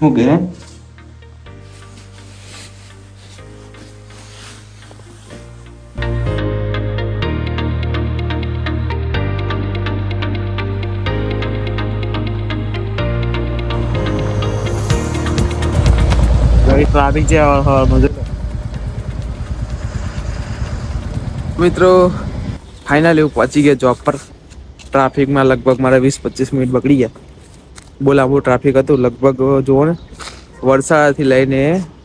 હું કે ટ્રાફિક છે મિત્રો ફાઇનલી હું પહોંચી ગયો જોબ પર. ટ્રાફિકમાં લગભગ મારે વીસ પચીસ મિનિટ બગડી ગયા. બોલાવું ટ્રાફિક હતું. લગભગ જુઓ ને વલસાડથી લઈને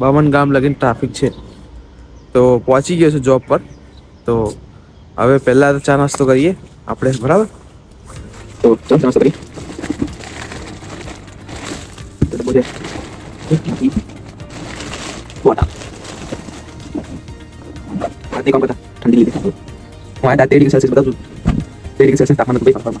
બામણ ગામ લગીને ટ્રાફિક છે. તો પહોંચી ગયો છું જોબ પર. તો હવે પહેલાં તો ચા નાસ્તો કરીએ. આપણે, બરાબર? તો ચાલ ચાલ કરી બોલે વાડા આતે ઠંડી લીધી. હું આ દાંત તાપમાન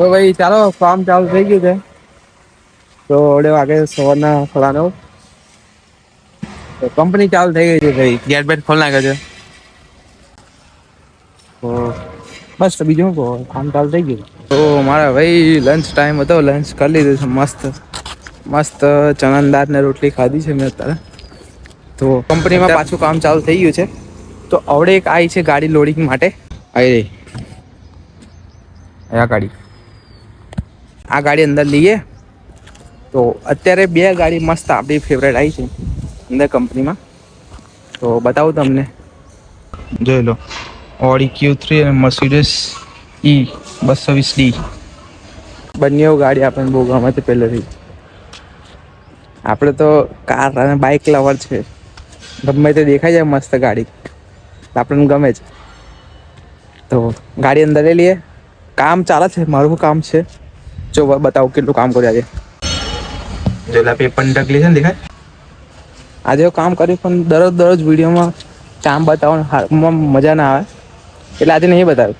તો ભાઈ ચાલો કામ ચાલુ થઈ ગયું છે. તો અડે વાગે સવારના સાડા નવ. તો કંપની ચાલુ થઈ ગઈ છે ભાઈ. ગેટ બેટ ખોલ નાખ્યો છે. તો બસ, બીજું કહો? કામ ચાલુ થઈ ગયું તો મારા ભાઈ લંચ ટાઈમ હતો લંચ કરી લીધું છે મસ્ત. મસ્ત દાળ ને રોટલી ખાધી છે મેં અત્યારે. તો કંપનીમાં પાછું કામ ચાલુ થઈ ગયું છે. તો હવે એક આવી છે ગાડી લોડિંગ માટે. આવી રહી. આ ગાડી. આ ગાડી અંદર લઈએ. તો અત્યારે બે ગાડી મસ્ત આપણી ફેવરેટ આવી છે અંદર કંપનીમાં તો બતાવું તમને. જોઈ લો. ઓડી ક્યુ થ્રી અને મર્સિડીસ ઈ બસો વીસ ડી બંને ગાડી આપણને બહુ ગમે છે પહેલેથી. આપણે તો કાર અને બાઇક લવર છે. ગમે તે દેખાય જાય મસ્ત ગાડી. આપણને ગમે છે. તો ગાડી અંદર લઈ લઈએ. કામ ચાલે છે મારું કામ છે. જો બતાવો કેટલું કામ કર્યું આજે? જોલા પેપર ઢગલી છે ને દેખાય? આજે કામ કર્યું પણ દરરોજ દરરોજ વિડીયોમાં કામ બતાવવાનું મજા ના આવે. એટલે આજે નહીં બતાવ્યું.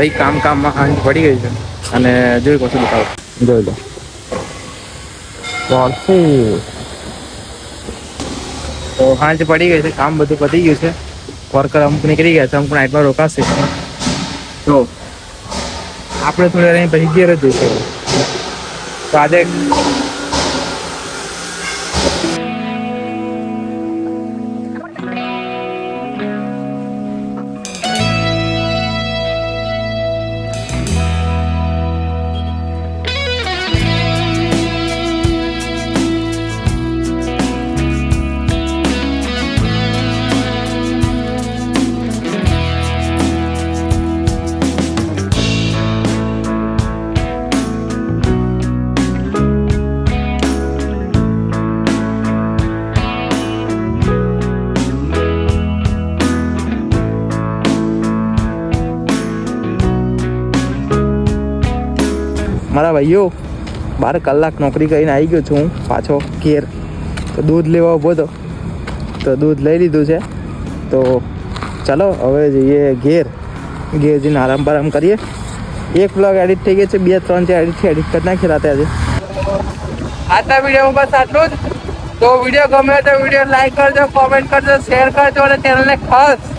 ભાઈ કામ કામમાં હાંજ પડી ગઈ છે. અને જોઈ કશું બતાવો જોઈ લો. તો હાંજ પડી ગઈ છે કામ બધું પતી ગયું છે. વર્કર અમુક નીકળી ગયા છે અમુક નાઇટમાં રોકાશે. તો આપણે થોડી અહીં પછી ઘેર જ જઈશું તો આજે મારા ભાઈઓ, બાર કલાક નોકરી કરીને આવી ગયો છું પાછો ઘેર. તો દૂધ લેવા ઊભો હતો. તો દૂધ લઈ લીધું છે. તો ચાલો, હવે જઈએ ઘેર. ઘેર જઈને આરામ બારામ કરીએ. એક બ્લોગ એડિટ થઈ ગયો છે, બે, ત્રણ ચાર એડિટ એડિટ કરી નાખી રાતે આજે. આજના વિડીયોમાં બસ આટલું જ. તો વીડિયો ગમે તો વીડિયો લાઈક કરજો કોમેન્ટ કરજો શેર કરજો અને ચેનલને ખાસ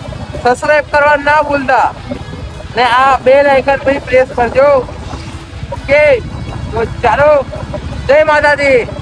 સબસ્ક્રાઇબ કરવા ના ભૂલતા. ને આ બે આઇકન પછી પ્રેસ કરજો. ઓકે તો ચાલો. જય માતાજી.